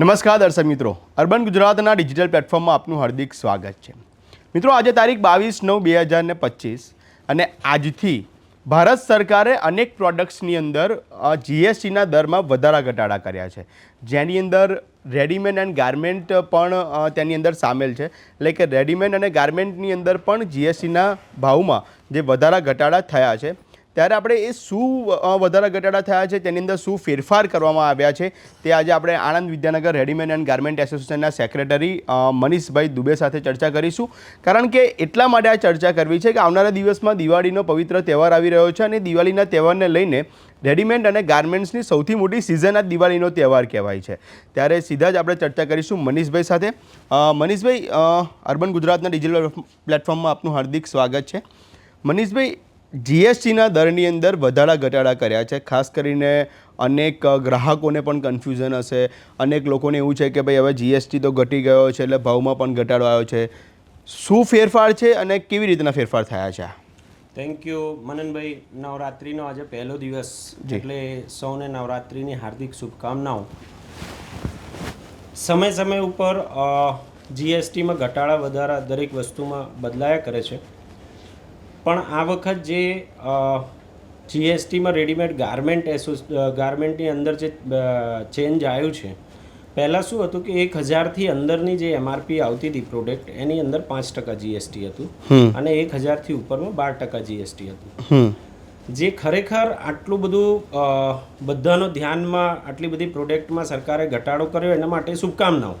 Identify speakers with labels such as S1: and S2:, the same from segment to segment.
S1: નમસ્કાર દર્શક મિત્રો. અર્બન ગુજરાતના ડિજિટલ પ્લેટફોર્મમાં આપનું હાર્દિક સ્વાગત છે. મિત્રો, આજે તારીખ બાવીસ નવ બે હજાર ને પચીસ અને આજથી ભારત સરકારે અનેક પ્રોડક્ટ્સની અંદર જીએસટીના દરમાં વધારા ઘટાડા કર્યા છે. જેની અંદર રેડીમેડ એન્ડ ગાર્મેન્ટ પણ તેની અંદર સામેલ છે. એટલે કે રેડીમેડ અને ગાર્મેન્ટની અંદર પણ જીએસટીના ભાવમાં જે વધારા ઘટાડા થયા છે. ત્યારે આપણે એ શું વધારા ઘટાડા થયા છે, તેની અંદર શું ફેરફાર કરવામાં આવ્યા છે, તે આજે આપણે Anand Vidyanagar readymade and garment એસોસિએશનના સેક્રેટરી મનીષભાઈ દુબે સાથે ચર્ચા કરીશું. કારણ કે એટલા માટે આ ચર્ચા કરવી છે કે આવનારા દિવસમાં દિવાળીનો પવિત્ર તહેવાર આવી રહ્યો છે અને દિવાળીના તહેવારને લઈને રેડીમેડ અને ગાર્મેન્ટ્સની સૌથી મોટી સિઝન આ દિવાળીનો તહેવાર કહેવાય છે. ત્યારે સીધા જ આપણે ચર્ચા કરીશું મનીષભાઈ સાથે. મનીષભાઈ અર્બન ગુજરાતના ડિજિટલ પ્લેટફોર્મમાં આપનું હાર્દિક સ્વાગત છે. મનીષભાઈ જીએસટીના દરની અંદર વધારા ઘટાડા કર્યા છે. ખાસ કરીને અનેક ગ્રાહકોને પણ કન્ફ્યુઝન હશે. અનેક લોકોને એવું છે કે ભાઈ હવે જીએસટી તો ઘટી ગયો છે એટલે ભાવમાં પણ ઘટાડો આવ્યો છે. શું ફેરફાર છે અને કેવી રીતના ફેરફાર થયા છે?
S2: Thank you Mananbhai. નવરાત્રિનો આજે પહેલો દિવસ. એટલે સૌને નવરાત્રિની હાર્દિક શુભકામનાઓ. સમય સમય ઉપર જીએસટીમાં ઘટાડા વધારા દરેક વસ્તુમાં બદલાયા કરે છે. પણ આ વખત જે જીએસટીમાં રેડીમેડ ગાર્મેન્ટ એસોસ ગાર્મેન્ટની અંદર જે ચેન્જ આવ્યું છે પહેલાં શું હતું કે એક હજારથી અંદરની જે એમઆરપી આવતી હતી પ્રોડક્ટ એની અંદર પાંચ ટકા જીએસટી હતું અને એક હજારથી ઉપરમાં બાર ટકા જીએસટી હતું. જે ખરેખર આટલું બધું બધાનો ધ્યાનમાં આટલી બધી પ્રોડક્ટમાં સરકારે ઘટાડો કર્યો એના માટે શુભકામનાઓ.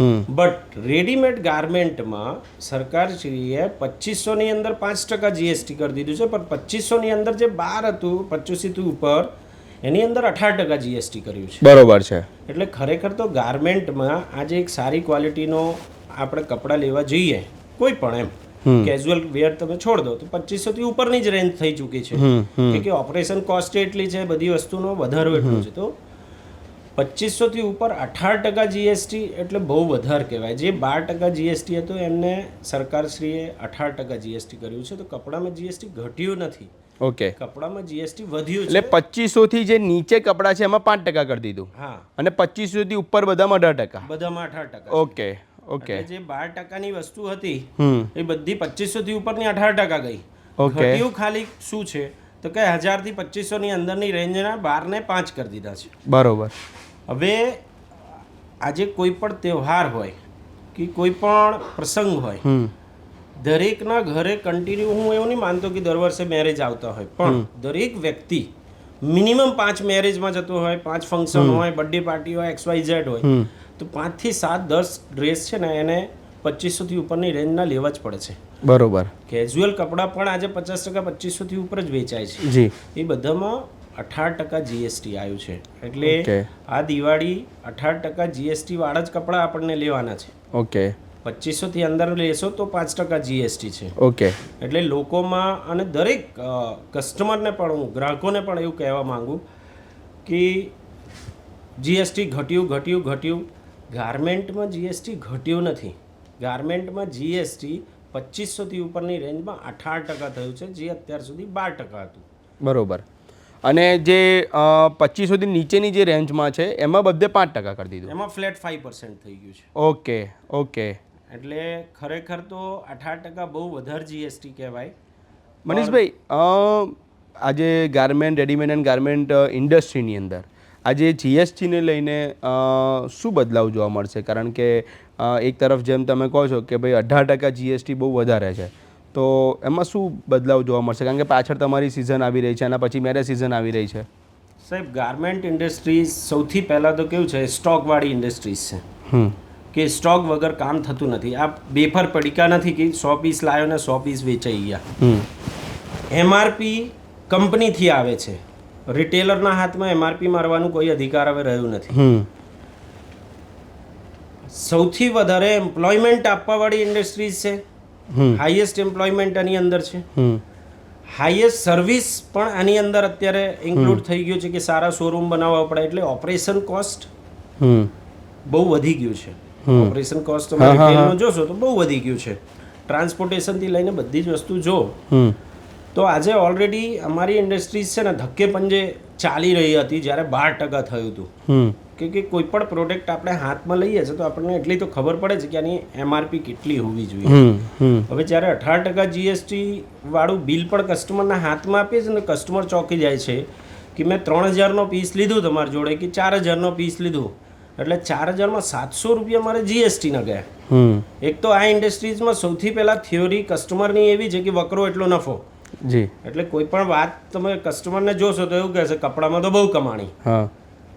S2: બટ રેડીમેડ ગાર્મેન્ટમાં સરકારશ્રીએ પચીસોની અંદર પાંચ ટકા જીએસટી કરી દીધું છે પણ પચીસોની અંદર જે બાર હતું પચીસથી ઉપર એની અંદર અઢાર ટકા જીએસટી કર્યું છે.
S1: બરોબર છે.
S2: એટલે ખરેખર તો ગાર્મેન્ટમાં આજે એક સારી ક્વોલિટીનો આપણે કપડાં લેવા જઈએ કોઈ પણ એમ. કેઝ્યુઅલ વેર તમે છોડ દો તો પચીસો થી ઉપરની જ રેન્જ થઈ ચૂકી છે. કે કે ઓપરેશન કોસ્ટ એટલી છે બધી વસ્તુનો વધારો એટલો છે. તો પચીસો થી ઉપર અઢાર ટકા જીએસટી એટલે બહુ વધારે કહેવાય. જે બાર ટકા જીએસટી હતું એમને સરકારશ્રીએ અઢાર ટકા જીએસટી કર્યું છે. તો કપડામાં જીએસટી ઘટ્યું નથી.
S1: ઓકે.
S2: કપડામાં જીએસટી વધ્યું
S1: એટલે પચીસોથી જે નીચે કપડાં છે એમાં પાંચ ટકા કરી દીધું.
S2: હા.
S1: અને પચીસોથી ઉપર બધામાં અઢાર ટકા.
S2: બધામાં અઢાર ટકા.
S1: Okay okay.
S2: જે બાર ટકાની વસ્તુ હતી એ બધી પચીસોથી ઉપરની અઢાર ટકા ગઈ.
S1: ઓકે.
S2: ઘટ્યું ખાલી શું છે? તો કે હજારથી પચીસો ની અંદરની રેન્જના બાર ને પાંચ કરી દીધા છે.
S1: બરોબર.
S2: હવે આજે કોઈ પણ તહેવાર હોય કે કોઈ પણ પ્રસંગ હોય દરેકના ઘરે કન્ટિન્યુ હું એવું નહીં માનતો કે દર વર્ષે મેરેજ આવતા હોય પણ દરેક વ્યક્તિ મિનિમમ પાંચ મેરેજમાં જતો હોય પાંચ ફંક્શન હોય બર્થડે પાર્ટી હોય એક્સ વાય ઝેડ હોય તો પાંચથી સાત દસ ડ્રેસ છે ને એને પચીસોથી ઉપરની રેન્જના લેવા જ પડે છે.
S1: બરોબર.
S2: કેઝ્યુઅલ કપડાં પણ આજે પચાસ ટકા પચીસોથી ઉપર જ વેચાય છે.
S1: જી.
S2: એ બધામાં અઢાર ટકા જીએસટી આવ્યું છે. એટલે આ દિવાળી અઢાર ટકા જીએસટી વાળા જ કપડાં આપણને લેવાના છે.
S1: ઓકે.
S2: પચીસોથી અંદર લેશો તો પાંચ ટકા જીએસટી છે.
S1: ઓકે.
S2: એટલે લોકોમાં અને દરેક કસ્ટમરને પણ હું ગ્રાહકોને પણ એવું કહેવા માંગુ કે જીએસટી ઘટ્યું ઘટ્યું ઘટ્યું. ગાર્મેન્ટમાં જીએસટી ઘટ્યું નથી. ગાર્મેન્ટમાં જીએસટી પચીસોથી ઉપરની રેન્જમાં અઢાર ટકા થયું છે જે અત્યાર સુધી બાર ટકા હતું.
S1: બરોબર. અને જે પચીસોથી નીચેની જે રેન્જમાં છે એમાં બધે પાંચ ટકા કરી દીધું.
S2: એમાં ફ્લેટ ફાઈવ પર્સન્ટ થઈ ગયું છે.
S1: Okay okay.
S2: એટલે ખરેખર તો અઢાર ટકા બહુ વધારે જીએસટી કહેવાય.
S1: મનીષભાઈ આજે ગાર્મેન્ટ રેડીમેડ એન્ડ ગાર્મેન્ટ ઇન્ડસ્ટ્રીની અંદર આજે જીએસટીને લઈને શું બદલાવ જોવા મળશે? કારણ કે એક તરફ જેમ તમે કહો છો કે ભાઈ અઢાર ટકા જીએસટી બહુ વધારે છે. તો એમાં શું બદલાવ જોવા મળશે? કારણ કે પાછળ તમારી સિઝન આવી રહી છે અને પછી મેરેજ સિઝન આવી રહી છે.
S2: સાહેબ ગાર્મેન્ટ ઇન્ડસ્ટ્રીઝ સૌથી પહેલાં તો કેવું છે સ્ટોકવાળી ઇન્ડસ્ટ્રીઝ છે. કે સ્ટોક વગર કામ થતું નથી. આ બેફર પડીકા નથી કે સો પીસ લાવ્યો ને સો પીસ વેચાઈ ગયા.
S1: હમ.
S2: એમઆરપી કંપનીથી આવે છે. રિટેલરના હાથમાં એમઆરપી મારવાનું કોઈ અધિકાર હવે રહ્યું નથી. સૌથી વધારે એમ્પ્લોયમેન્ટ આપવાવાળી ઇન્ડસ્ટ્રીઝ છે. હાઈએસ્ટ એમ્પ્લોયમેન્ટ આની અંદર છે.
S1: હમ.
S2: હાઈએસ્ટ સર્વિસ પણ આની અંદર અત્યારે ઇન્ક્લુડ થઈ ગયું છે કે સારા શોરૂમ બનાવવા પડે એટલે ઓપરેશન કોસ્ટ
S1: હમ.
S2: બહુ વધી ગયું છે. ઓપરેશન કોસ્ટ તમે જોશો તો બહુ વધી ગયું છે. ટ્રાન્સપોર્ટેશનથી લઈને બધી જ વસ્તુ જો.
S1: હમ.
S2: તો આજે ઓલરેડી અમારી ઇન્ડસ્ટ્રીઝ છે ને ધક્કે પંજે ચાલી રહી હતી જ્યારે બાર ટકા થયું હતું. કે કે કોઈ પણ પ્રોડક્ટ આપણે હાથમાં લઈએ છીએ તો આપણને એટલી તો ખબર પડે છે કે આની એમઆરપી કેટલી હોવી જોઈએ. હવે જ્યારે અઢાર ટકા જીએસટી વાળું બિલ પણ કસ્ટમરના હાથમાં આપીએ છીએ ને કસ્ટમર ચોંકી જાય છે કે મેં ત્રણ હજારનો પીસ લીધું તમારી જોડે કે ચાર હજારનો પીસ લીધું એટલે ચાર હજારમાં સાતસો રૂપિયા મારે જીએસટીના ગયા.
S1: હમ.
S2: એક તો આ ઇન્ડસ્ટ્રીઝમાં સૌથી પહેલાં થિયોરી કસ્ટમરની એવી છે કે વકરો એટલો નફો.
S1: જી.
S2: એટલે કોઈ પણ વાત તમે કસ્ટમરને જોશો તો એવું કહેશે કપડામાં તો બહુ કમાણી.
S1: હા.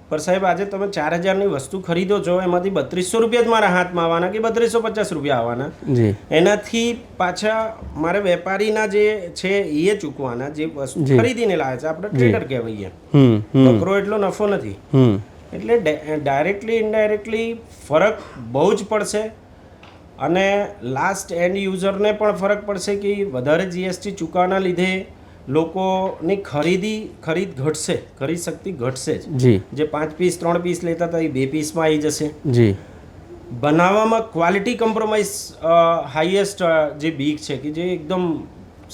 S2: પણ સાહેબ આજે તમે ચાર હજારની વસ્તુ ખરીદો છો એમાંથી બત્રીસો રૂપિયા જ મારા હાથમાં આવવાના કે બત્રીસો પચાસ રૂપિયા આવવાના?
S1: જી.
S2: એનાથી પાછા મારે વેપારીના જે છે એ ચૂકવાના જે વસ્તુ. ખરીદીને લાવે છે આપણે ટ્રેડર કહેવાઈએ. બકરો એટલો નફો નથી.
S1: હમ.
S2: એટલે ડાયરેક્ટલી ઇનડાયરેક્ટલી ફરક બહુ જ પડશે. અને લાસ્ટ એન્ડ યુઝરને પણ ફરક પડશે કે વધારે જીએસટી ચૂકવાના લીધે લોકોની ખરીદી ખરીદ ઘટશે ખરીદ શક્તિ ઘટશે જ.
S1: જી.
S2: પાંચ પીસ ત્રણ પીસ લેતા હતા એ બે પીસમાં આવી જશે.
S1: જી.
S2: બનાવવામાં ક્વોલિટી કોમ્પ્રોમાઇઝ હાઈએસ્ટ જે બીક છે કે જે એકદમ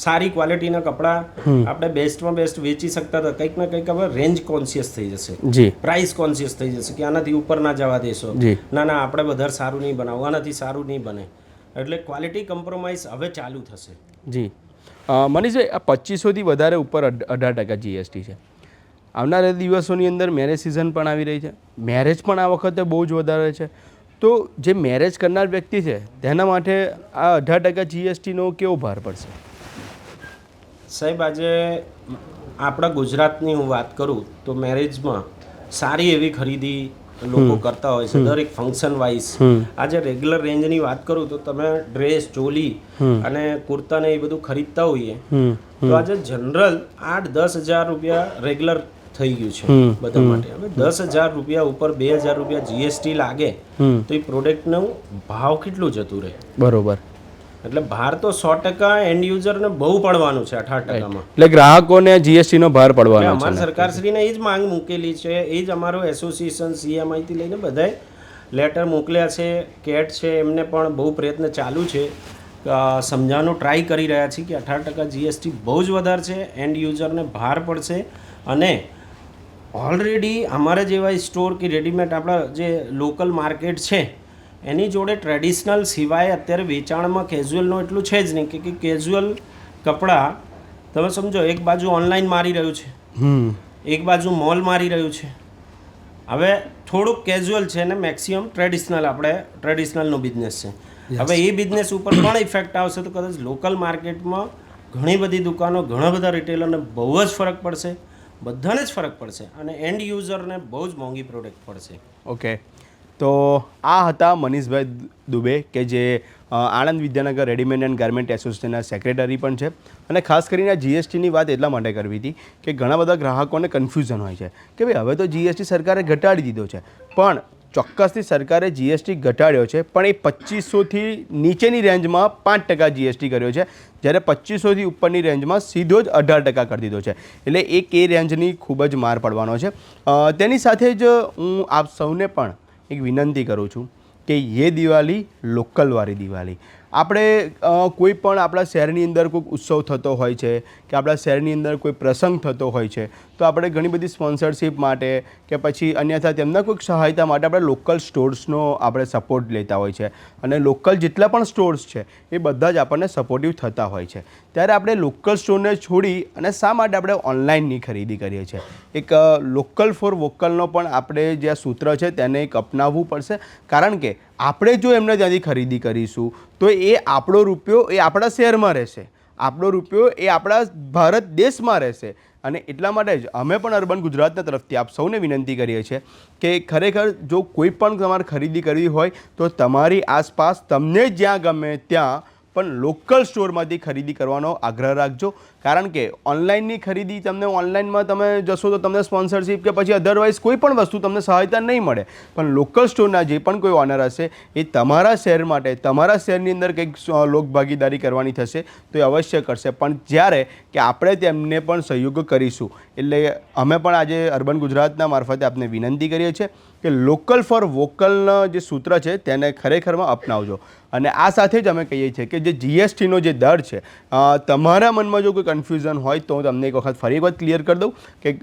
S2: સારી ક્વોલિટીના કપડાં આપણે બેસ્ટમાં બેસ્ટ વેચી શકતા હતા. કંઈક ને કંઈક હવે રેન્જ કોન્શિયસ થઈ જશે.
S1: જી.
S2: પ્રાઇસ કોન્શિયસ થઈ જશે કે આનાથી ઉપર ના જવા દેશો.
S1: જી.
S2: ના ના આપણે વધારે સારું નહીં બનાવવું આનાથી સારું નહીં બને. એટલે ક્વોલિટી કોમ્પ્રોમાઇઝ હવે ચાલુ થશે.
S1: જી. મનીષભાઈ આ પચીસોથી વધારે ઉપર અઢાર ટકા જીએસટી છે. આવનારા દિવસોની અંદર મેરેજ સિઝન પણ આવી રહી છે. મેરેજ પણ આ વખતે બહુ જ વધારે છે. તો જે મેરેજ કરનાર વ્યક્તિ છે તેના માટે આ અઢાર ટકા જીએસટીનો કેવો ભાર પડશે?
S2: સાહેબ આજે આપણા ગુજરાતની હું વાત કરું તો મેરેજમાં સારી એવી ખરીદી લોકો કરતા હોય છે દરેક ફંક્શન વાઇઝ આજે રેગ્યુલર રેન્જની વાત કરું તો તમે ડ્રેસ ચોલી અને કુર્તા ને એ બધું ખરીદતા હોઈએ. તો આજે જનરલ આઠ દસ હજાર રૂપિયા રેગ્યુલર થઈ ગયું છે બધા માટે. હવે દસ હજાર રૂપિયા ઉપર બે હજાર રૂપિયા જીએસટી લાગે તો એ પ્રોડક્ટનું ભાવ કેટલું જતું રહે?
S1: બરોબર.
S2: એટલે ભાર તો સો ટકા એન્ડ યુઝરને બહુ પડવાનું છે અઢાર ટકામાં.
S1: એટલે ગ્રાહકોને જીએસટીનો ભાર પડવાનો છે
S2: અમારી સરકારશ્રીને એ જ માંગ મૂકેલી છે એ જ અમારું એસોસિએશન સીએમઆઈથી લઈને બધાએ લેટર મોકલ્યા છે કેટ છે એમને પણ બહુ પ્રયત્ન ચાલુ છે. સમજાવવાનો ટ્રાય કરી રહ્યા છીએ કે અઢાર ટકા જીએસટી બહુ જ વધારે છે એન્ડ યુઝરને ભાર પડશે. અને ઓલરેડી અમારા જેવા સ્ટોર કે રેડીમેડ આપણા જે લોકલ માર્કેટ છે એની જોડે ટ્રેડિશનલ સિવાય અત્યારે વેચાણમાં કેઝ્યુઅલનું એટલું છે જ નહીં કે કેઝ્યુઅલ કપડાં તમે સમજો એક બાજુ ઓનલાઈન મારી રહ્યું છે.
S1: હમ.
S2: એક બાજુ મોલ મારી રહ્યું છે. હવે થોડુંક કેઝ્યુઅલ છે ને મેક્સિમમ ટ્રેડિશનલ આપણે ટ્રેડિશનલનો બિઝનેસ છે. હવે એ બિઝનેસ ઉપર પણ ઇફેક્ટ આવશે તો કદાચ લોકલ માર્કેટમાં ઘણી બધી દુકાનો ઘણા બધા રિટેલરને બહુ જ ફરક પડશે. બધાને જ ફરક પડશે અને એન્ડ યુઝરને બહુ જ મોંઘી પ્રોડક્ટ પડશે.
S1: ઓકે તો આ હતા મનીષભાઈ દુબે કે જે Anand Vidyanagar readymade and garment એસોસિએશનના સેક્રેટરી પણ છે. અને ખાસ કરીને જીએસટીની વાત એટલા માટે કરવી હતી કે ઘણા બધા ગ્રાહકોને કન્ફ્યુઝન હોય છે કે ભાઈ હવે તો જીએસટી સરકારે ઘટાડી દીધો છે. પણ ચોક્કસથી સરકારે જીએસટી ઘટાડ્યો છે, પણ એ પચીસોથી નીચેની રેન્જમાં પાંચ ટકા જીએસટી કર્યો છે. જ્યારે પચીસોથી ઉપરની રેન્જમાં સીધો જ અઢાર ટકા કરી દીધો છે. એટલે એક એ રેન્જની ખૂબ જ માર પડવાનો છે. તેની સાથે જ હું આપ સૌને પણ એક વિનંતી કરું છું કે યે દિવાળી લોકલવાળી દિવાળી. આપણે કોઈ પણ આપણા શહેરની અંદર કોઈક ઉત્સવ થતો હોય છે કે આપણા શહેરની અંદર કોઈ પ્રસંગ થતો હોય છે, તો આપણે ઘણી બધી સ્પોન્સરશિપ માટે કે પછી અન્યથા તેમના કોઈક સહાયતા માટે આપણે લોકલ સ્ટોર્સનો આપણે સપોર્ટ લેતા હોય છે. અને લોકલ જેટલા પણ સ્ટોર્સ છે, એ બધા જ આપણને સપોર્ટિવ થતા હોય છે. ત્યારે આપણે લોકલ સ્ટોરને છોડી અને શા માટે આપણે ઓનલાઈનની ખરીદી કરીએ છીએ? એક લોકલ ફોર વોકલનો પણ આપણે જે સૂત્ર છે, તેને એક અપનાવવું પડશે. કારણ કે આપણે જો એમને ત્યાંથી ખરીદી કરીશું તો એ આપણો રૂપિયો એ આપણા શહેરમાં રહેશે. આપણો રૂપિયો એ આપણા ભારત દેશમાં રહેશે. અને એટલા માટે જ અમે પણ અર્બન ગુજરાતના તરફથી આપ સૌને વિનંતી કરીએ છીએ કે ખરેખર જો કોઈ પણ તમારે ખરીદી કરવી હોય તો તમારી આસપાસ તમને જ્યાં ગમે ત્યાં પણ લોકલ સ્ટોરમાંથી ખરીદી કરવાનો આગ્રહ રાખજો. કારણ કે ઓનલાઈનની ખરીદી તમને ઓનલાઈનમાં તમે જશો તો તમને સ્પોન્સરશિપ કે પછી અધરવાઇઝ કોઈ પણ વસ્તુ તમને સહાયતા નહીં મળે. પણ લોકલ સ્ટોરના જે પણ કોઈ ઓનર હશે, એ તમારા શહેર માટે, તમારા શહેરની અંદર કંઈક લોકભાગીદારી કરવાની થશે, તો એ અવશ્ય કરશે. પણ જ્યારે કે આપણે તેમને પણ સહયોગ કરીશું, એટલે અમે પણ આજે અર્બન ગુજરાતના મારફતે આપને વિનંતી કરીએ છીએ કે લોકલ ફોર વોકલના જે સૂત્ર છે, તેને ખરેખરમાં અપનાવજો. અને આ સાથે જ અમે કહીએ છીએ કે જે જીએસટીનો જે દર છે તમારા મનમાં જો કોઈ કન્ફ્યુઝન હોય તો હું તમને એક વખત ફરી એક વખત ક્લિયર કરી દઉં કે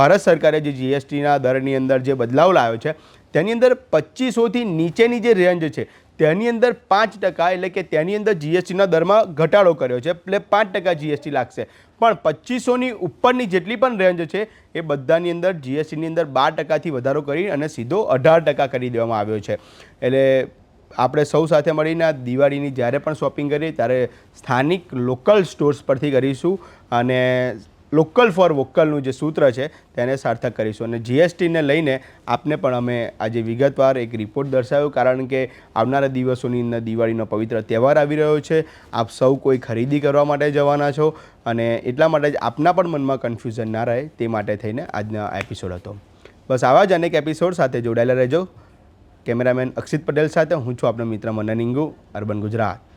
S1: ભારત સરકારે જે જીએસટીના દરની અંદર જે બદલાવ લાવ્યો છે, તેની અંદર પચીસોથી નીચેની જે રેન્જ છે, તેની અંદર પાંચ ટકા એટલે કે તેની અંદર જીએસટીના દરમાં ઘટાડો કર્યો છે, એટલે પાંચ ટકા જીએસટી લાગશે. પણ પચીસોની ઉપરની જેટલી પણ રેન્જ છે, એ બધાની અંદર જીએસટીની અંદર બાર ટકાથી વધારો કરી અને સીધો અઢાર ટકા કરી દેવામાં આવ્યો છે. એટલે આપણે સૌ સાથે મળીને આ દિવાળીની જ્યારે પણ શોપિંગ કરીએ ત્યારે સ્થાનિક લોકલ સ્ટોર્સ પરથી કરીશું અને લોકલ ફોર વોકલનું જે સૂત્ર છે તેને સાર્થક કરીશું. અને જીએસટીને લઈને આપને પણ અમે આજે વિગતવાર એક રિપોર્ટ દર્શાવ્યો, કારણ કે આવનારા દિવસોની અંદર દિવાળીનો પવિત્ર તહેવાર આવી રહ્યો છે. આપ સૌ કોઈ ખરીદી કરવા માટે જવાના છો અને એટલા માટે જ આપના પણ મનમાં કન્ફ્યુઝન ના રહે તે માટે થઈને આજનો એપિસોડ હતો. બસ આવા જ અનેક એપિસોડ સાથે જોડાયેલા રહેજો. કેમેરામેન અક્ષિત પટેલ સાથે હું છું આપનો મિત્ર મનન ઇંગુ અર્બન ગુજરાત.